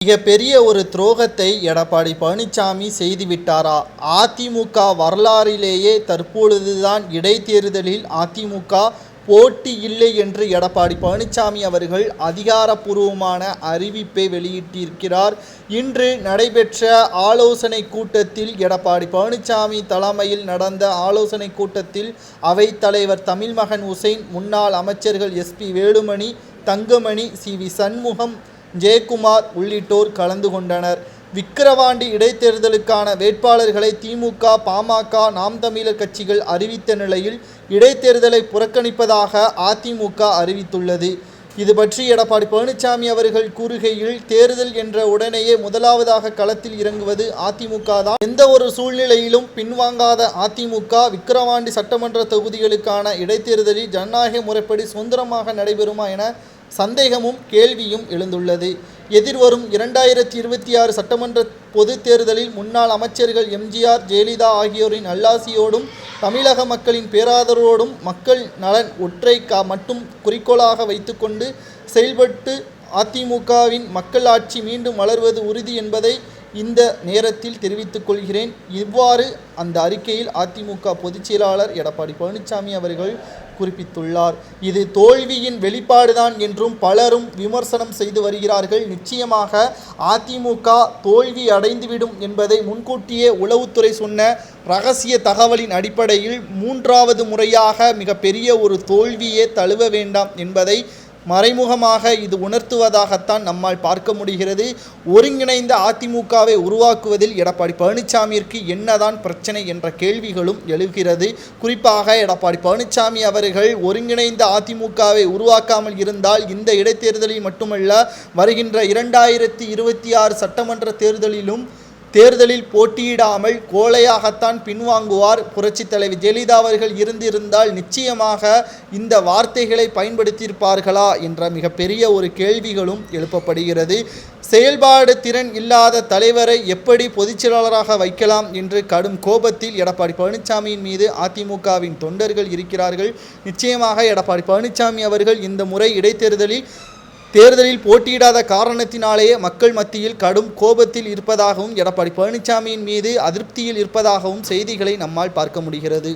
மிகப்பெரிய ஒரு துரோகத்தை எடப்பாடி பழனிசாமி செய்துவிட்டாரா? அதிமுக வரலாறிலேயே தற்பொழுதுதான் இடைத்தேர்தலில் அதிமுக போட்டி இல்லை என்று எடப்பாடி பழனிசாமி அவர்கள் அதிகாரப்பூர்வமான அறிவிப்பை வெளியிட்டிருக்கிறார். இன்று நடைபெற்ற ஆலோசனை கூட்டத்தில் எடப்பாடி பழனிசாமி தலைமையில் நடந்த ஆலோசனை கூட்டத்தில் அவைத்தலைவர் தமிழ்மகன் உசைன் முன்னாள் அமைச்சர்கள் SP Velumani Thangamani C V Shanmugam Jayakumar உள்ளிட்டோர் கலந்து கொண்டனர். விக்கிரவாண்டி இடைத்தேர்தலுக்கான வேட்பாளர்களை திமுக பாமக நாம் தமிழர் கட்சிகள் அறிவித்த நிலையில் இடைத்தேர்தலை புறக்கணிப்பதாக அதிமுக அறிவித்துள்ளது. இது பற்றி எடப்பாடி பழனிசாமி அவர்கள் கூறுகையில் தேர்தல் என்ற உடனேயே முதலாவதாக களத்தில் இறங்குவது அதிமுக தான். எந்த ஒரு சூழ்நிலையிலும் பின்வாங்காத அதிமுக விக்கிரவாண்டி சட்டமன்ற தொகுதிகளுக்கான இடைத்தேர்தலில் ஜனநாயக முறைப்படி சுதந்திரமாக நடைபெறுமா என சந்தேகமும் கேள்வியும் எழுந்துள்ளது. எதிர்வரும் இரண்டாயிரத்தி இருபத்தி ஆறு சட்டமன்ற பொது தேர்தலில் முன்னாள் அமைச்சர்கள் எம்ஜிஆர் ஜெயலலிதா ஆகியோரின் நல்லாசியோடும் தமிழக மக்களின் பேராதரவோடும் மக்கள் நலன் ஒற்றை கா மட்டும் குறிக்கோளாக வைத்துக்கொண்டு செயல்பட்டு அதிமுகவின் மக்கள் ஆட்சி மீண்டும் வளர்வது உறுதி என்பதை இந்த நேரத்தில் தெரிவித்துக் கொள்கிறேன். இவ்வாறு அந்த அறிக்கையில் அதிமுக பொதுச் செயலாளர் எடப்பாடி பழனிசாமி அவர்கள் குறிப்பிட்டுள்ளார். இது தோல்வியின் வெளிப்பாடுதான் என்றும் பலரும் விமர்சனம் செய்து வருகிறார்கள். நிச்சயமாக அதிமுக தோல்வி அடைந்துவிடும் என்பதை முன்கூட்டியே உளவுத்துறை சொன்ன ரகசிய தகவலின் அடிப்படையில் மூன்றாவது முறையாக மிகப்பெரிய ஒரு தோல்வியே தழுவ வேண்டாம் என்பதை மறைமுகமாக இது உணர்த்துவதாகத்தான் நம்மால் பார்க்க முடிகிறது. ஒருங்கிணைந்த அதிமுகவை உருவாக்குவதில் எடப்பாடி பழனிசாமியிற்கு என்னதான் பிரச்சனை என்ற கேள்விகளும் எழுகிறது. குறிப்பாக எடப்பாடி பழனிசாமி அவர்கள் ஒருங்கிணைந்த அதிமுகவை உருவாக்காமல் இருந்தால் இந்த இடைத்தேர்தலில் மட்டுமல்ல வருகின்ற இரண்டாயிரத்தி இருபத்தி ஆறு சட்டமன்ற தேர்தலிலும் தேர்தலில் போட்டியிடாமல் கோழையாகத்தான் பின்வாங்குவார். புரட்சித் தலைவி ஜெயலலிதா அவர்கள் இருந்திருந்தால் நிச்சயமாக இந்த வார்த்தைகளை பயன்படுத்தியிருப்பார்களா என்ற மிகப்பெரிய ஒரு கேள்விகளும் எழுப்பப்படுகிறது. செயல்பாடு திறன் இல்லாத தலைவரை எப்படி பொதுச்செயலாளராக வைக்கலாம் என்று கடும் கோபத்தில் எடப்பாடி பழனிசாமியின் மீது அதிமுகவின் தொண்டர்கள் இருக்கிறார்கள். நிச்சயமாக எடப்பாடி பழனிசாமி அவர்கள் இந்த முறை இடைத்தேர்தலில் தேர்தலில் போட்டியிடாத காரணத்தினாலேயே மக்கள் மத்தியில் கடும் கோபத்தில் இருப்பதாகவும் எடப்பாடி பழனிசாமியின் மீது அதிருப்தியில் இருப்பதாகவும் செய்திகளை நம்மால் பார்க்க முடிகிறது.